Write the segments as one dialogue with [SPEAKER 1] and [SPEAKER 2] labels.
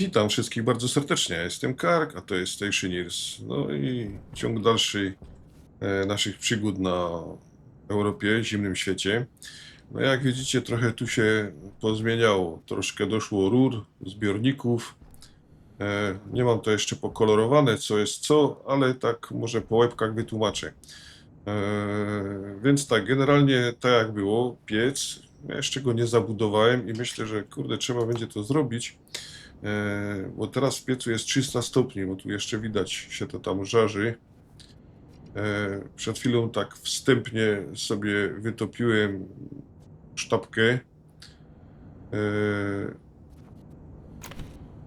[SPEAKER 1] Witam wszystkich bardzo serdecznie. Ja jestem Kark, a to jest Stationeers. No i ciąg dalszy e, naszych przygód na Europie, zimnym świecie. No jak widzicie, trochę tu się pozmieniało. Troszkę doszło rur, zbiorników. E, nie mam to jeszcze pokolorowane, co jest co, ale tak może po łebkach wytłumaczę. E, więc tak, generalnie tak jak było, piec. Ja jeszcze go nie zabudowałem i myślę, że kurde, trzeba będzie to zrobić. E, bo teraz w piecu jest 300 stopni, bo tu jeszcze widać się to tam żarzy. E, przed chwilą tak wstępnie sobie wytopiłem sztabkę. E,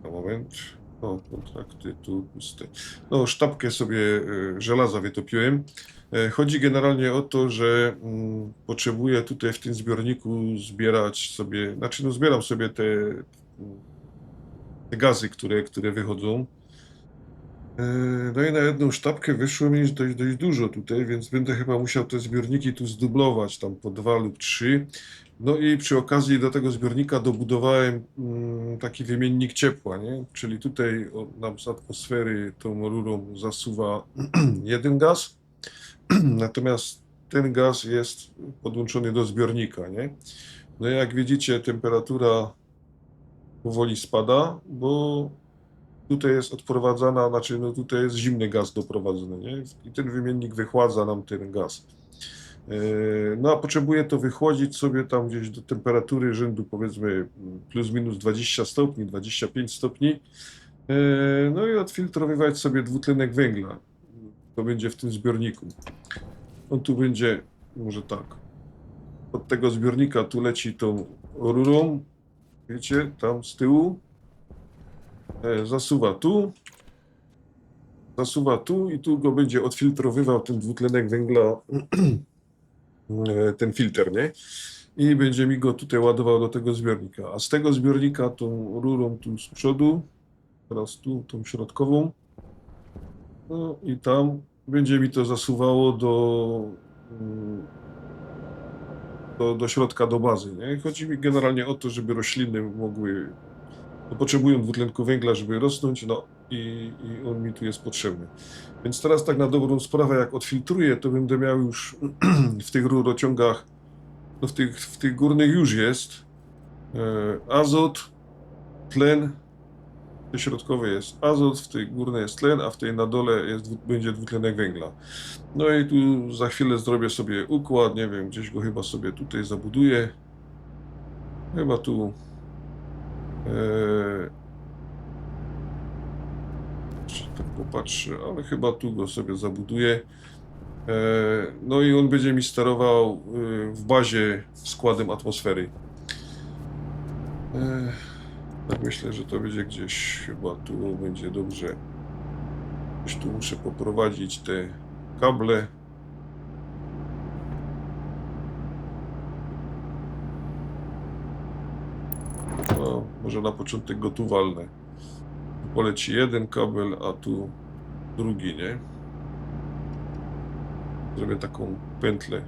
[SPEAKER 1] na moment. O, kontrakty tu puste. No, sztabkę sobie e, żelaza wytopiłem. E, Chodzi generalnie o to, że mm, potrzebuję tutaj w tym zbiorniku zbierać sobie, znaczy no zbieram sobie te te gazy, które, które wychodzą. E, No i na jedną sztabkę wyszło mi dość, dość dużo tutaj, więc będę chyba musiał te zbiorniki tu zdublować, tam po dwa lub trzy. No i przy okazji do tego zbiornika dobudowałem mm, taki wymiennik ciepła, nie? Czyli tutaj nam z atmosfery tą rurą zasuwa jeden gaz, natomiast ten gaz jest podłączony do zbiornika, nie? No i jak widzicie, temperatura powoli spada, bo tutaj jest odprowadzana, znaczy no tutaj jest zimny gaz doprowadzony, nie? I ten wymiennik wychładza nam ten gaz. Yy, No a potrzebuje to wychłodzić sobie tam gdzieś do temperatury rzędu powiedzmy plus minus 20 stopni, 25 stopni. Yy, No i odfiltrowywać sobie dwutlenek węgla. To będzie w tym zbiorniku. On tu będzie, może tak, od tego zbiornika tu leci tą rurą, wiecie, tam z tyłu, e, zasuwa tu, zasuwa tu i tu go będzie odfiltrowywał ten dwutlenek węgla, e, ten filtr, nie? I będzie mi go tutaj ładował do tego zbiornika. A z tego zbiornika tą rurą tu z przodu, teraz tu, tą środkową, no i tam będzie mi to zasuwało do, mm, do, do środka, do bazy. Nie? Chodzi mi generalnie o to, żeby rośliny mogły, no, potrzebują dwutlenku węgla, żeby rosnąć, no i, i on mi tu jest potrzebny. Więc teraz tak na dobrą sprawę, jak odfiltruję, to będę miał już w tych rurociągach, no w tych, w tych górnych już jest e, azot, tlen, tej środkowej jest azot, w tej górnej jest tlen, a w tej na dole jest, będzie dwutlenek węgla. No i tu za chwilę zrobię sobie układ, nie wiem, gdzieś go chyba sobie tutaj zabuduję. Chyba tu. Eee, tak popatrzę, ale chyba tu go sobie zabuduję. Eee, no i on będzie mi sterował y, w bazie składem atmosfery. Eee, tak myślę, że to będzie gdzieś chyba tu będzie dobrze. Tu muszę poprowadzić te kable. No, może na początek go tu walnę. Tu poleci jeden kabel, a tu drugi, nie? Zrobię taką pętlę.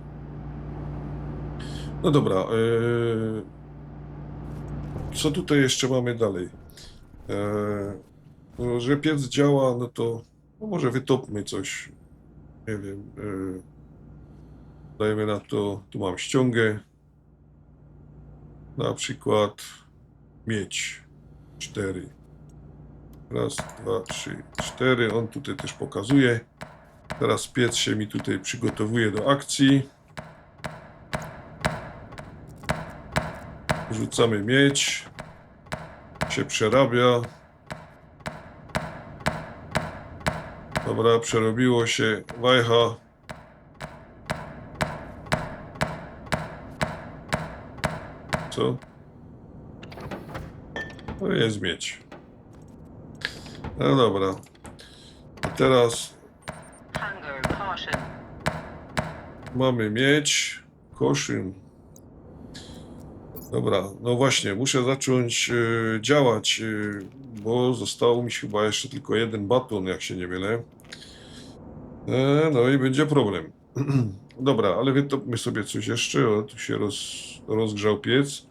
[SPEAKER 1] No dobra. Yy... Co tutaj jeszcze mamy dalej? Yy... No, że piec działa, no to no może wytopmy coś. Nie wiem. Yy... Dajmy na to, tu mam ściągę. Na przykład miedź. Cztery. Raz, dwa, trzy, cztery. On tutaj też pokazuje. Teraz piec się mi tutaj przygotowuje do akcji. Rzucamy miedź. Się przerabia. Dobra, przerobiło się. Wajcha. Co? To jest miedź. No dobra. A teraz mamy miedź, koszyn. Dobra, no właśnie, muszę zacząć e, działać, e, bo zostało mi chyba jeszcze tylko jeden baton, jak się nie mylę. E, no i będzie problem. Dobra, ale wytopmy sobie coś jeszcze. O, tu się roz, rozgrzał piec.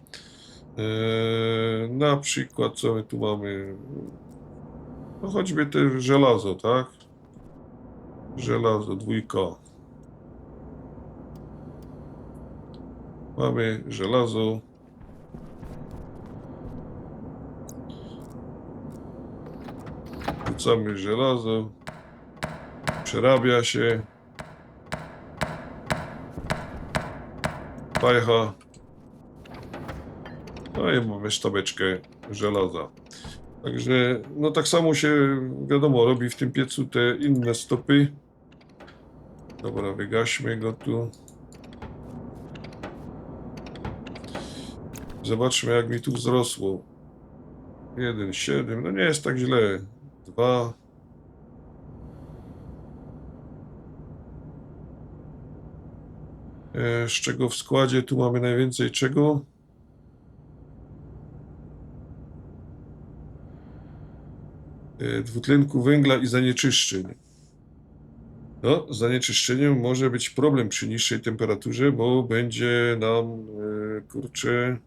[SPEAKER 1] Eee, na przykład, co my tu mamy? No choćby te żelazo, tak? Żelazo, dwójka. Mamy żelazo. Wrzucamy żelazo. Przerabia się. Pajcha. No i mamy sztabeczkę żelaza. Także, no tak samo się, wiadomo, robi w tym piecu te inne stopy. Dobra, wygaśmy go tu. Zobaczmy, jak mi tu wzrosło. 1,7, no nie jest tak źle. 2. E, Z czego w składzie tu mamy najwięcej czego? E, Dwutlenku węgla i zanieczyszczeń. No, zanieczyszczeniem może być problem przy niższej temperaturze, bo będzie nam, e, kurczę,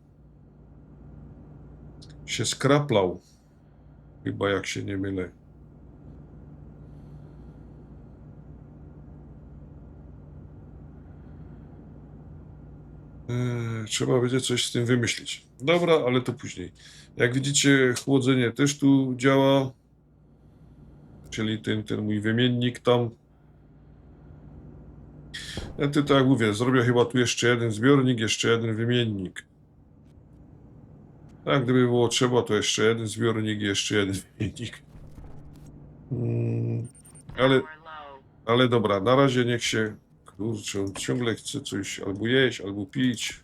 [SPEAKER 1] się skraplał. Chyba jak się nie mylę. Eee, Trzeba będzie coś z tym wymyślić. Dobra, ale to później. Jak widzicie, chłodzenie też tu działa. Czyli ten, ten mój wymiennik tam. Ja tu tak jak mówię, zrobię chyba tu jeszcze jeden zbiornik, jeszcze jeden wymiennik. Tak, gdyby było trzeba, to jeszcze jeden zbiornik jeszcze jeden wymiennik. Mm, ale, ale dobra, na razie niech się. Kurczę, ciągle chce coś albo jeść, albo pić.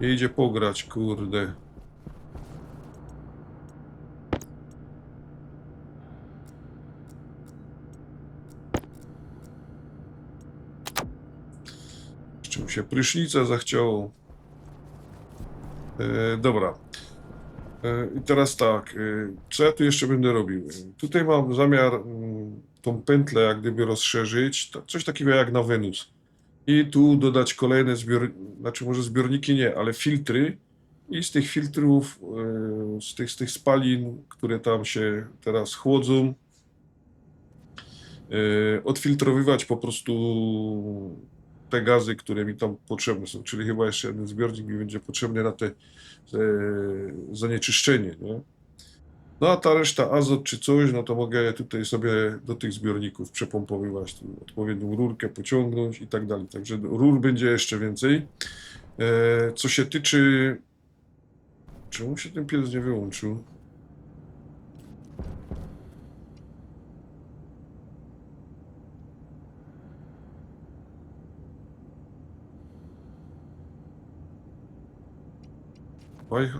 [SPEAKER 1] Nie idzie pograć, kurde. Jeszcze mu się prysznica zachciało. E, dobra. E, I teraz tak, e, co ja tu jeszcze będę robił? Tutaj mam zamiar mm, tą pętlę jak gdyby rozszerzyć, coś takiego jak na Wenus. I tu dodać kolejne zbiorniki, znaczy może zbiorniki nie, ale filtry. I z tych filtrów, z tych, z tych spalin, które tam się teraz chłodzą, odfiltrowywać po prostu te gazy, które mi tam potrzebne są. Czyli chyba jeszcze jeden zbiornik mi będzie potrzebny na te e, zanieczyszczenie, nie? No a ta reszta azot czy coś, no to mogę tutaj sobie do tych zbiorników przepompowywać, odpowiednią rurkę pociągnąć i tak dalej. Także rur będzie jeszcze więcej. E, co się tyczy... Czemu się ten pies nie wyłączył?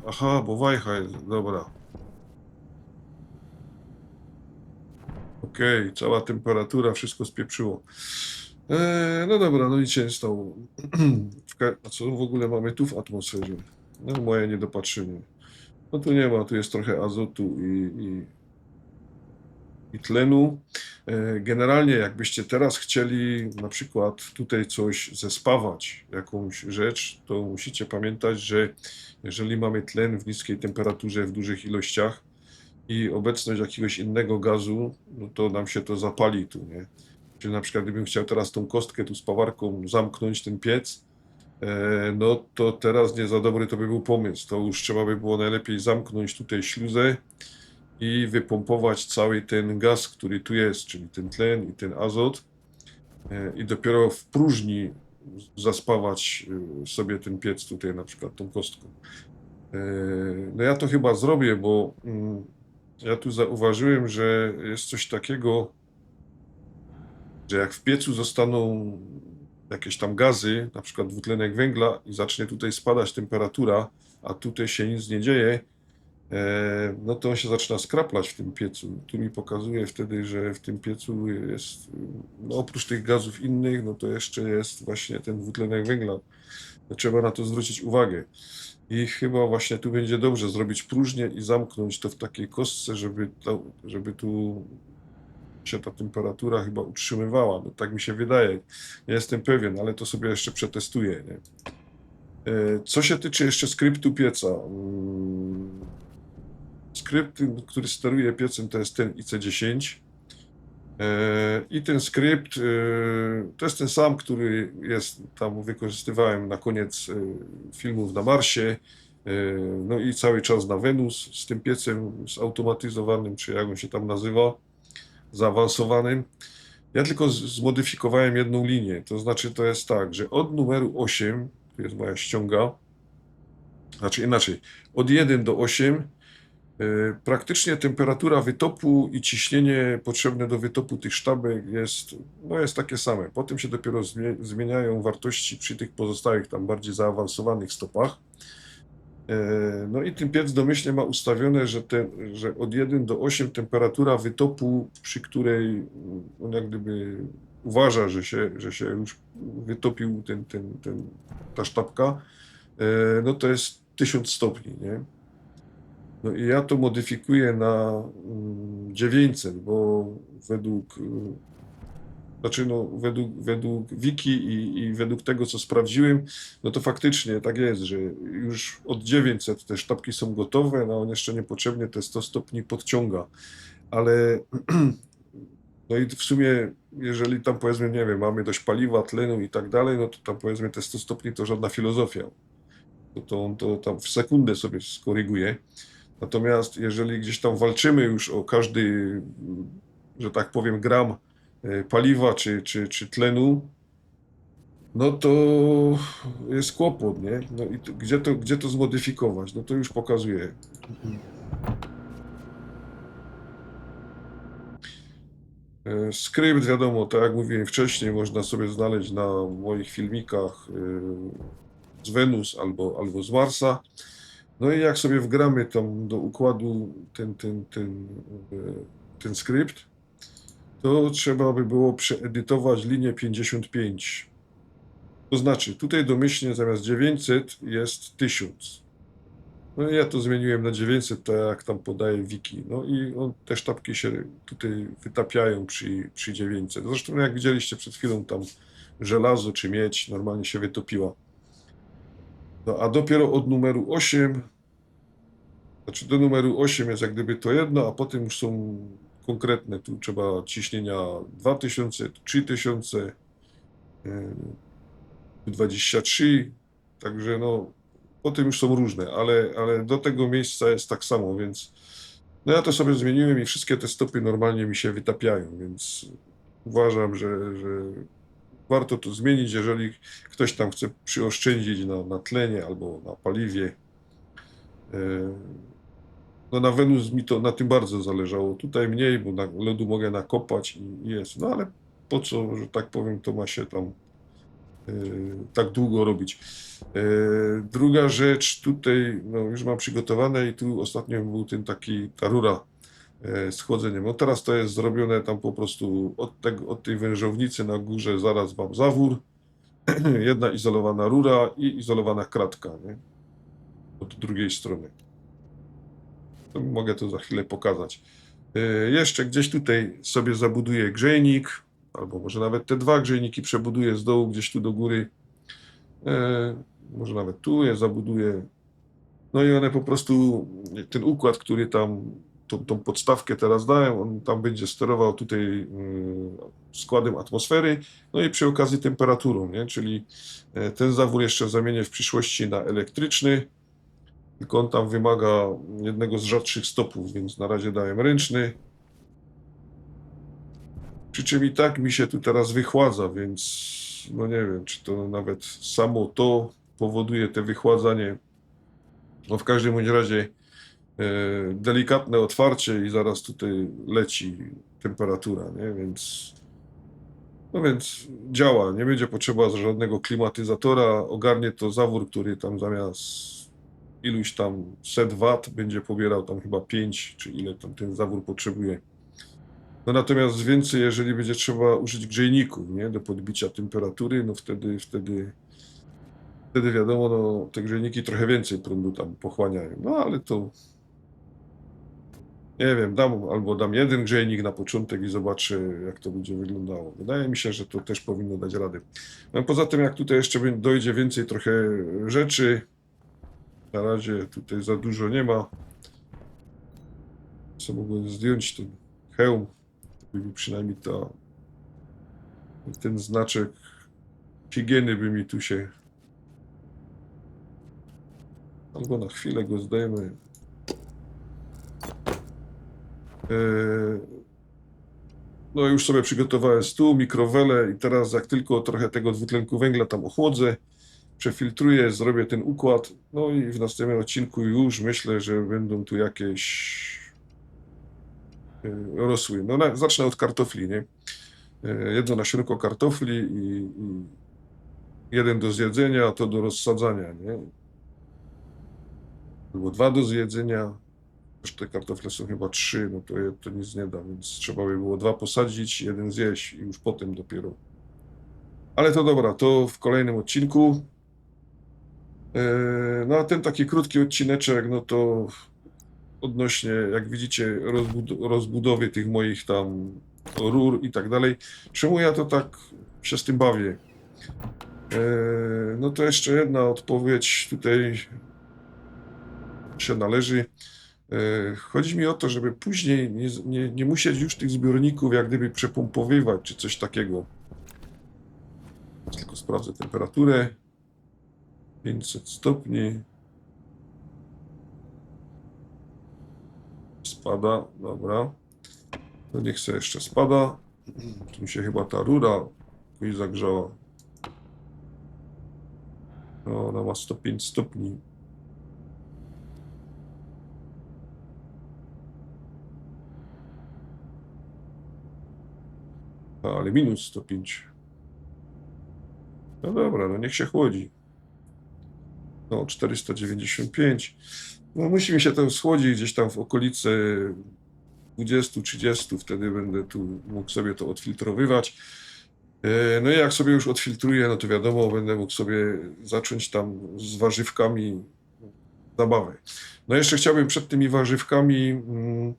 [SPEAKER 1] Aha, bo wajcha jest, dobra. Okej, cała temperatura, wszystko spieprzyło. Eee, no dobra, no stało. W ka- A co w ogóle mamy tu w atmosferze? No moje niedopatrzenie. No tu nie ma, tu jest trochę azotu i, i, i tlenu. E, Generalnie jakbyście teraz chcieli na przykład tutaj coś zespawać, jakąś rzecz, to musicie pamiętać, że jeżeli mamy tlen w niskiej temperaturze, w dużych ilościach i obecność jakiegoś innego gazu, no to nam się to zapali tu, nie? Czyli na przykład gdybym chciał teraz tą kostkę tu z pawarką zamknąć, ten piec, e, no to teraz nie za dobry to by był pomysł. To już trzeba by było najlepiej zamknąć tutaj śluzę i wypompować cały ten gaz, który tu jest, czyli ten tlen i ten azot e, i dopiero w próżni zaspawać e, sobie ten piec tutaj na przykład tą kostką. E, No ja to chyba zrobię, bo mm, ja tu zauważyłem, że jest coś takiego, że jak w piecu zostaną jakieś tam gazy, na przykład dwutlenek węgla i zacznie tutaj spadać temperatura, a tutaj się nic nie dzieje, no to on się zaczyna skraplać w tym piecu. Tu mi pokazuje wtedy, że w tym piecu jest, no oprócz tych gazów innych, no to jeszcze jest właśnie ten dwutlenek węgla. Trzeba na to zwrócić uwagę. I chyba właśnie tu będzie dobrze zrobić próżnię i zamknąć to w takiej kostce, żeby, to, żeby tu się ta temperatura chyba utrzymywała. No tak mi się wydaje. Nie jestem pewien, ale to sobie jeszcze przetestuję. Nie? E, Co się tyczy jeszcze skryptu pieca. Skrypt, który steruje piecem, to jest ten IC10. E, I ten skrypt e, to jest ten sam, który jest tam wykorzystywałem na koniec e, filmów na Marsie. No i cały czas na Wenus z tym piecem zautomatyzowanym, czy jak on się tam nazywa, zaawansowanym. Ja tylko zmodyfikowałem jedną linię. To znaczy, to jest tak, że od numeru 8, tu jest moja ściąga, znaczy inaczej, od 1 do 8 y, praktycznie temperatura wytopu i ciśnienie potrzebne do wytopu tych sztabek jest, no jest takie same. Potem się dopiero zmie- zmieniają wartości przy tych pozostałych tam bardziej zaawansowanych stopach. E, No i ten piec domyślnie ma ustawione, że, te, że od 1 do 8 temperatura wytopu, przy której on jak gdyby uważa, że się, że się już wytopił ten, ten, ten, ta sztabka, e, no to jest 1000 stopni, nie? No i ja to modyfikuję na mm, 900, bo według, y, znaczy no, według, według wiki i, i według tego, co sprawdziłem, no to faktycznie tak jest, że już od 900 te sztabki są gotowe, no on jeszcze niepotrzebnie te 100 stopni podciąga, ale no i w sumie, jeżeli tam powiedzmy, nie wiem, mamy dość paliwa, tlenu i tak dalej, no to tam powiedzmy te 100 stopni to żadna filozofia. To, to on to tam w sekundę sobie skoryguje. Natomiast jeżeli gdzieś tam walczymy już o każdy, że tak powiem, gram e, paliwa czy, czy, czy tlenu, no to jest kłopot, nie? No i to, gdzie, to, gdzie to zmodyfikować? No to już pokazuję. E, Skrypt, wiadomo, tak jak mówiłem wcześniej, można sobie znaleźć na moich filmikach e, z Wenus albo, albo z Marsa. No i jak sobie wgramy tam do układu ten, ten, ten, e, ten skrypt, to trzeba by było przeedytować linię 55. To znaczy, tutaj domyślnie zamiast 900 jest 1000. No i ja to zmieniłem na 900, tak jak tam podaje wiki. No i on, te sztabki się tutaj wytapiają przy, przy 900. Zresztą jak widzieliście przed chwilą tam żelazo czy miedź normalnie się wytopiła. No a dopiero od numeru 8, znaczy do numeru 8 jest jak gdyby to jedno, a potem już są konkretne. Tu trzeba ciśnienia 2000, 3000, yy, 23, także no potem już są różne, ale, ale do tego miejsca jest tak samo, więc no ja to sobie zmieniłem i wszystkie te stopy normalnie mi się wytapiają, więc uważam, że, że warto to zmienić, jeżeli ktoś tam chce przyoszczędzić na, na tlenie albo na paliwie. E, No na Wenus mi to na tym bardzo zależało. Tutaj mniej, bo na lodu mogę nakopać i jest. No ale po co, że tak powiem, to ma się tam e, tak długo robić. E, Druga rzecz, tutaj no, już mam przygotowane i tu ostatnio był ten taki, ta rura z chłodzeniem. No teraz to jest zrobione tam po prostu od, tego, od tej wężownicy na górze zaraz mam zawór, jedna izolowana rura i izolowana kratka, nie? Od drugiej strony. To mogę to za chwilę pokazać. E, Jeszcze gdzieś tutaj sobie zabuduję grzejnik, albo może nawet te dwa grzejniki przebuduję z dołu gdzieś tu do góry. E, może nawet tu je zabuduję. No i one po prostu, ten układ, który tam, tą, tą podstawkę teraz dałem, on tam będzie sterował tutaj mm, składem atmosfery, no i przy okazji temperaturą, nie? Czyli e, ten zawór jeszcze zamienię w przyszłości na elektryczny, tylko on tam wymaga jednego z rzadszych stopów, więc na razie dałem ręczny. Przy czym i tak mi się tu teraz wychładza, więc no nie wiem, czy to nawet samo to powoduje te wychładzanie. No w każdym bądź razie delikatne otwarcie i zaraz tutaj leci temperatura, nie? Więc no więc działa, nie będzie potrzeba żadnego klimatyzatora, ogarnie to zawór, który tam zamiast iluś tam set wat będzie pobierał tam chyba 5, czy ile tam ten zawór potrzebuje. No natomiast więcej, jeżeli będzie trzeba użyć grzejników, nie, do podbicia temperatury, no wtedy, wtedy, wtedy wiadomo, no te grzejniki trochę więcej prądu tam pochłaniają. No ale to Nie wiem, dam albo dam jeden grzejnik na początek i zobaczę, jak to będzie wyglądało. Wydaje mi się, że to też powinno dać radę. No, poza tym, jak tutaj jeszcze dojdzie więcej trochę rzeczy, na razie tutaj za dużo nie ma. Co mogłem zdjąć ten hełm, by mi przynajmniej ta, ten znaczek higieny by mi tu się albo na chwilę go zdejmę. Eee, No już sobie przygotowałem stół, mikrowelę i teraz jak tylko trochę tego dwutlenku węgla tam ochłodzę, przefiltruję, zrobię ten układ, no i w następnym odcinku już myślę, że będą tu jakieś e, rosły. No zacznę od kartofli, nie? E, Jedno nasionko kartofli i, i jeden do zjedzenia, a to do rozsadzania, nie? Albo dwa do zjedzenia, Też te kartofle są chyba trzy, no to, to nic nie da, więc trzeba by było dwa posadzić, jeden zjeść i już potem dopiero. Ale to dobra, to w kolejnym odcinku. Eee, No a ten taki krótki odcineczek, no to odnośnie, jak widzicie, rozbud- rozbudowy tych moich tam rur i tak dalej. Czemu ja to tak się z tym bawię? Eee, No to jeszcze jedna odpowiedź tutaj się należy. E, Chodzi mi o to, żeby później nie, nie, nie musieć już tych zbiorników jak gdyby przepompowywać czy coś takiego. Tylko sprawdzę temperaturę. 500 stopni. Spada, dobra. To niech sobie jeszcze spada. Tu mi się chyba ta rura jakoś zagrzała. No, ona ma 105 stopni. Ale minus 105. No dobra, no niech się chłodzi. No, 495. No musi mi się to schłodzić gdzieś tam w okolice 20-30, wtedy będę tu mógł sobie to odfiltrowywać. E, No i jak sobie już odfiltruję, no to wiadomo, będę mógł sobie zacząć tam z warzywkami zabawę. No jeszcze chciałbym przed tymi warzywkami mm,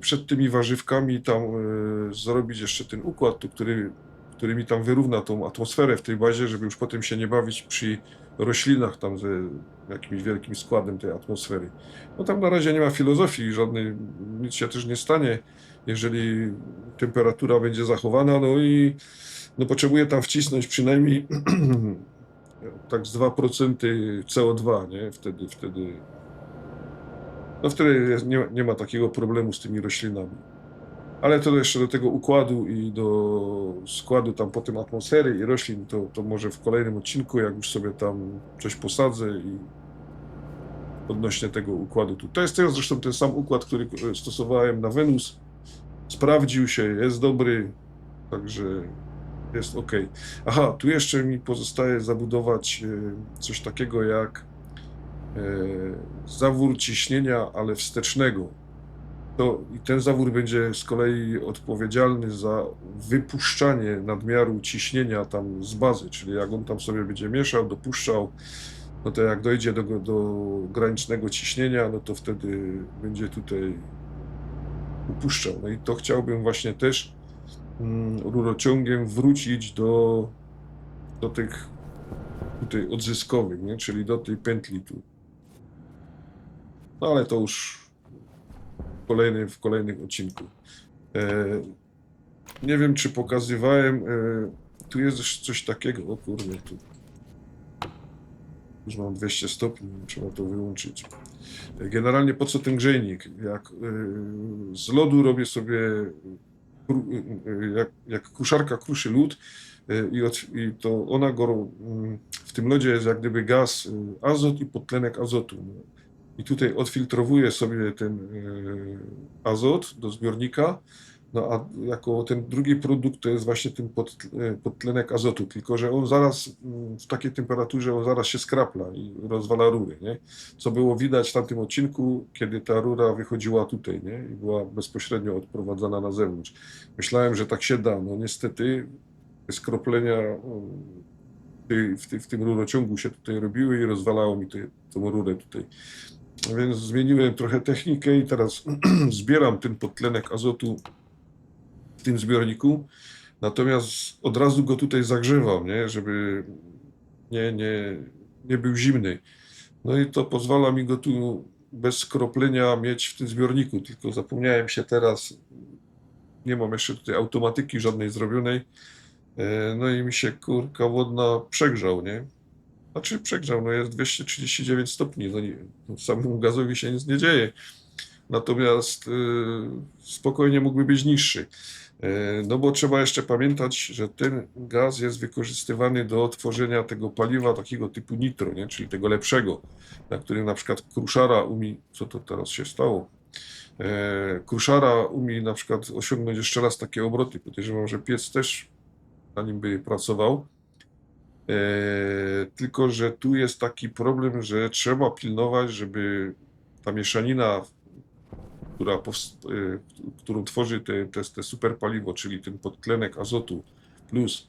[SPEAKER 1] przed tymi warzywkami tam e, zrobić jeszcze ten układ, który, który mi tam wyrówna tą atmosferę w tej bazie, żeby już potem się nie bawić przy roślinach tam ze jakimś wielkim składem tej atmosfery. No tam na razie nie ma filozofii żadnej, nic się też nie stanie, jeżeli temperatura będzie zachowana, no i no potrzebuję tam wcisnąć przynajmniej tak z 2% CO2, nie? Wtedy, wtedy no wtedy jest, nie, nie ma takiego problemu z tymi roślinami. Ale to jeszcze do tego układu i do składu tam potem atmosfery i roślin, to, to może w kolejnym odcinku, jak już sobie tam coś posadzę i odnośnie tego układu tu. To jest teraz zresztą ten sam układ, który e, stosowałem na Wenus. Sprawdził się, jest dobry, także jest ok. Aha, tu jeszcze mi pozostaje zabudować e, coś takiego jak zawór ciśnienia, ale wstecznego. To, I ten zawór będzie z kolei odpowiedzialny za wypuszczanie nadmiaru ciśnienia tam z bazy, czyli jak on tam sobie będzie mieszał, dopuszczał, no to jak dojdzie do, do granicznego ciśnienia, no to wtedy będzie tutaj upuszczał. No i to chciałbym właśnie też mm, rurociągiem wrócić do, do tych tutaj odzyskowych, nie? czyli do tej pętli tu. No ale to już w kolejnym, w kolejnym odcinku. E, nie wiem, czy pokazywałem. E, tu jest coś takiego. O kurde, tu. Już mam 200 stopni, trzeba to wyłączyć. E, Generalnie po co ten grzejnik? Jak e, z lodu robię sobie, kru- e, jak, jak kruszarka kruszy lód e, i, od, i to ona go, mm, w tym lodzie jest jak gdyby gaz, e, azot i podtlenek azotu. I tutaj odfiltrowuję sobie ten e, azot do zbiornika, no a jako ten drugi produkt to jest właśnie ten e, podtlenek azotu, tylko że on zaraz mm, w takiej temperaturze on zaraz się skrapla i rozwala rury, nie? Co było widać w tamtym odcinku, kiedy ta rura wychodziła tutaj, nie? I była bezpośrednio odprowadzana na zewnątrz. Myślałem, że tak się da, no niestety te skroplenia mm, w, ty, w tym rurociągu się tutaj robiły i rozwalało mi tą rurę tutaj. Więc zmieniłem trochę technikę i teraz zbieram ten podtlenek azotu w tym zbiorniku. Natomiast od razu go tutaj zagrzewam, nie? żeby nie, nie, nie był zimny. No i to pozwala mi go tu bez skroplenia mieć w tym zbiorniku. Tylko zapomniałem się teraz, nie mam jeszcze tutaj automatyki żadnej zrobionej. E, No i mi się kurka wodna przegrzał, nie? Znaczy przegrzał, no jest 239 stopni, no nie, no samemu gazowi się nic nie dzieje. Natomiast y, spokojnie mógłby być niższy. E, No bo trzeba jeszcze pamiętać, że ten gaz jest wykorzystywany do tworzenia tego paliwa takiego typu nitro, nie? czyli tego lepszego, na którym na przykład kruszara umie, co to teraz się stało? E, Kruszara umie na przykład osiągnąć jeszcze raz takie obroty. Podejrzewam, że piec też na nim by pracował. E, Tylko, że tu jest taki problem, że trzeba pilnować, żeby ta mieszanina, która e, którą tworzy te, te, te superpaliwo, czyli ten podtlenek azotu plus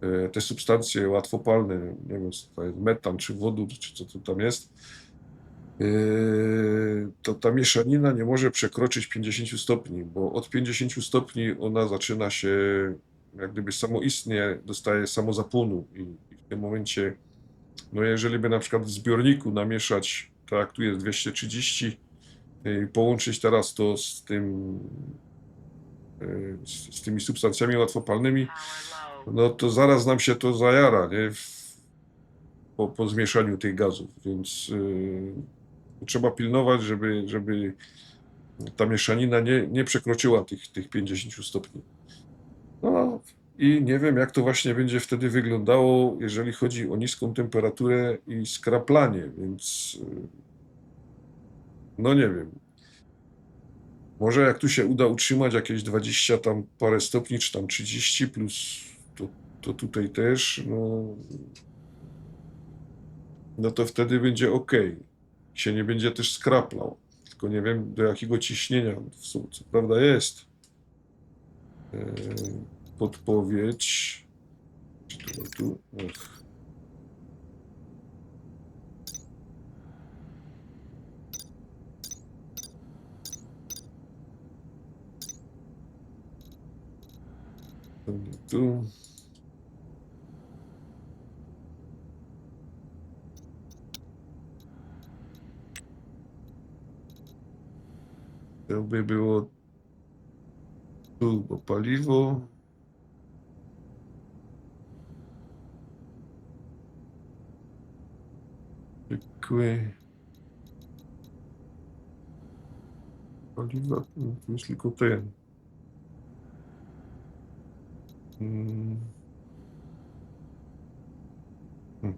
[SPEAKER 1] e, te substancje łatwopalne, nie wiem, co to jest metan, czy wodór, czy co to tam jest, to ta mieszanina nie może przekroczyć 50 stopni, bo od 50 stopni ona zaczyna się jak gdyby samoistnie dostaje samozapłonu i w tym momencie, no jeżeli by na przykład w zbiorniku namieszać, tak tu jest 230 i połączyć teraz to z tym, y, z, z tymi substancjami łatwopalnymi, no to zaraz nam się to zajara, nie? Po, po zmieszaniu tych gazów, więc y, trzeba pilnować, żeby, żeby ta mieszanina nie, nie przekroczyła tych, tych 50 stopni. No i nie wiem, jak to właśnie będzie wtedy wyglądało, jeżeli chodzi o niską temperaturę i skraplanie, więc y, no nie wiem. Może jak tu się uda utrzymać jakieś 20 tam parę stopni, czy tam 30 plus to, to tutaj też, no, no to wtedy będzie ok. Się nie będzie też skraplał. Tylko nie wiem do jakiego ciśnienia, w sumie, co prawda jest e, podpowiedź. Czy tu, tu? To by było tu, bo paliwo. Zwykły. Paliwa, no, tu jest tylko ten. Mm. Hmm.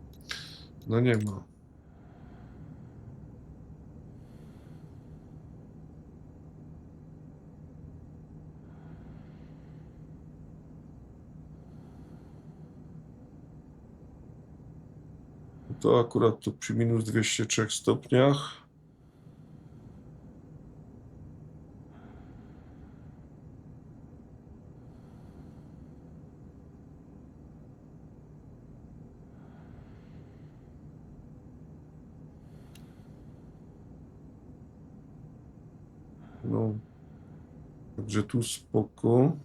[SPEAKER 1] No nie ma. To akurat tu przy minus 203 stopniach. No, także tu spoko.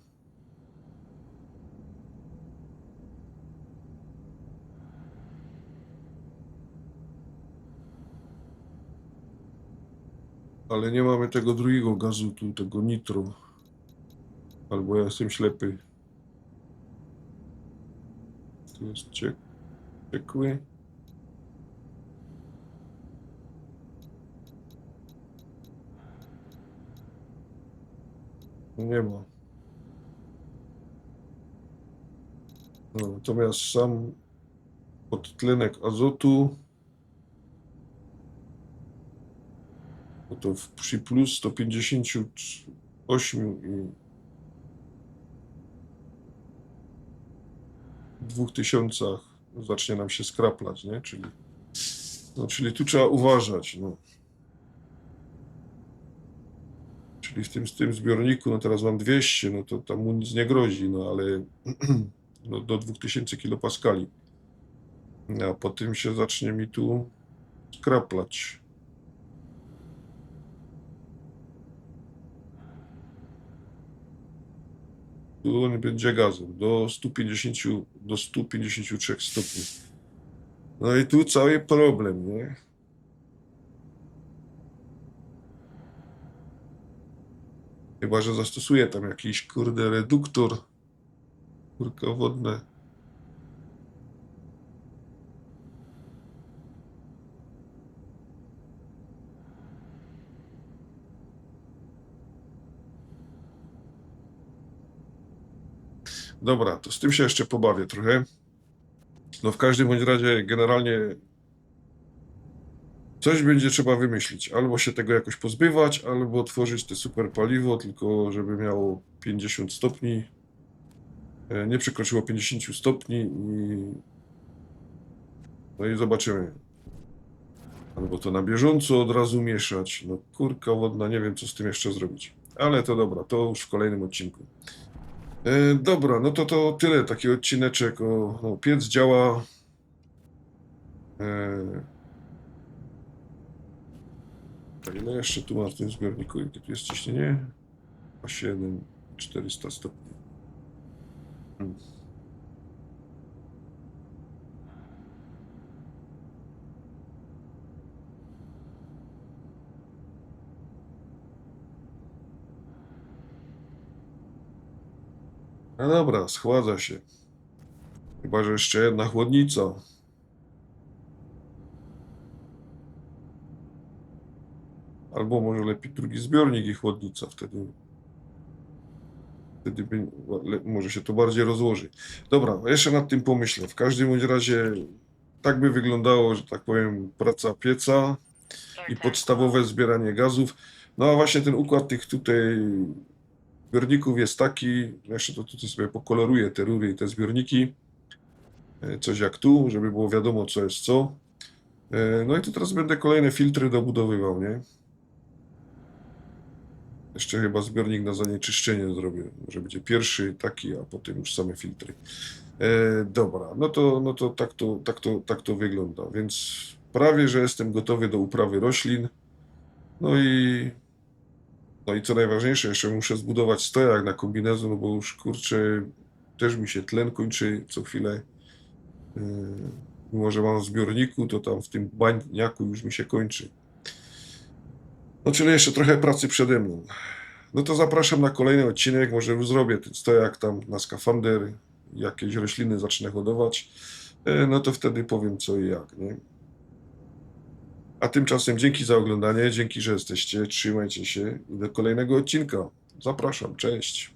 [SPEAKER 1] Ale nie mamy tego drugiego gazu tu, tego nitro. Albo ja jestem ślepy. Tu jest ciek ciekły. Nie ma. No, natomiast sam podtlenek azotu to w, przy plus 158 i 2000 zacznie nam się skraplać, nie? Czyli, no, czyli tu trzeba uważać, no. Czyli w tym, w tym zbiorniku, no teraz mam 200, no to tam mu nic nie grozi, no ale no, do 2000 kilopaskali. A po tym się zacznie mi tu skraplać. On będzie gazem do 150, do 153 stopni. No i tu cały problem, nie? Chyba, że zastosuję tam jakiś kurde reduktor. Kurka wodne. Dobra, to z tym się jeszcze pobawię trochę. No w każdym bądź razie generalnie coś będzie trzeba wymyślić. Albo się tego jakoś pozbywać, albo tworzyć te super paliwo, tylko żeby miało 50 stopni. e, Nie przekroczyło 50 stopni i no i zobaczymy. Albo to na bieżąco od razu mieszać. No kurka wodna, nie wiem co z tym jeszcze zrobić. Ale to dobra, to już w kolejnym odcinku. E, dobra, no to to tyle, taki odcineczek o no, piec działa. E, a ile jeszcze tu ma w tym zbiorniku? Jakie tu jest ciśnienie? 7, 400 stopni. Hmm. No dobra, schładza się. Chyba, że jeszcze jedna chłodnica. Albo może lepiej drugi zbiornik i chłodnica wtedy. Wtedy by, le, może się to bardziej rozłoży. Dobra, jeszcze nad tym pomyślę. W każdym bądź razie tak by wyglądało, że tak powiem, praca pieca i podstawowe zbieranie gazów. No a właśnie ten układ tych tutaj zbiorników jest taki, jeszcze to tutaj sobie pokoloruję te rury i te zbiorniki, E, coś jak tu, żeby było wiadomo co jest co. E, No i tu teraz będę kolejne filtry dobudowywał, nie? Jeszcze chyba zbiornik na zanieczyszczenie zrobię, może będzie pierwszy taki, a potem już same filtry. E, dobra, no to, no to, tak, to tak, to tak to wygląda, więc prawie, że jestem gotowy do uprawy roślin. No i no i co najważniejsze, jeszcze muszę zbudować stojak na kombinezon, no bo już kurczę, też mi się tlen kończy co chwilę. Yy, Mimo, że mam w zbiorniku, to tam w tym bańniaku już mi się kończy. No czyli jeszcze trochę pracy przede mną. No to zapraszam na kolejny odcinek, może już zrobię ten stojak tam na skafander, jakieś rośliny zacznę hodować, Yy, no to wtedy powiem co i jak, nie? A tymczasem dzięki za oglądanie, dzięki, że jesteście, trzymajcie się i do kolejnego odcinka. Zapraszam, cześć.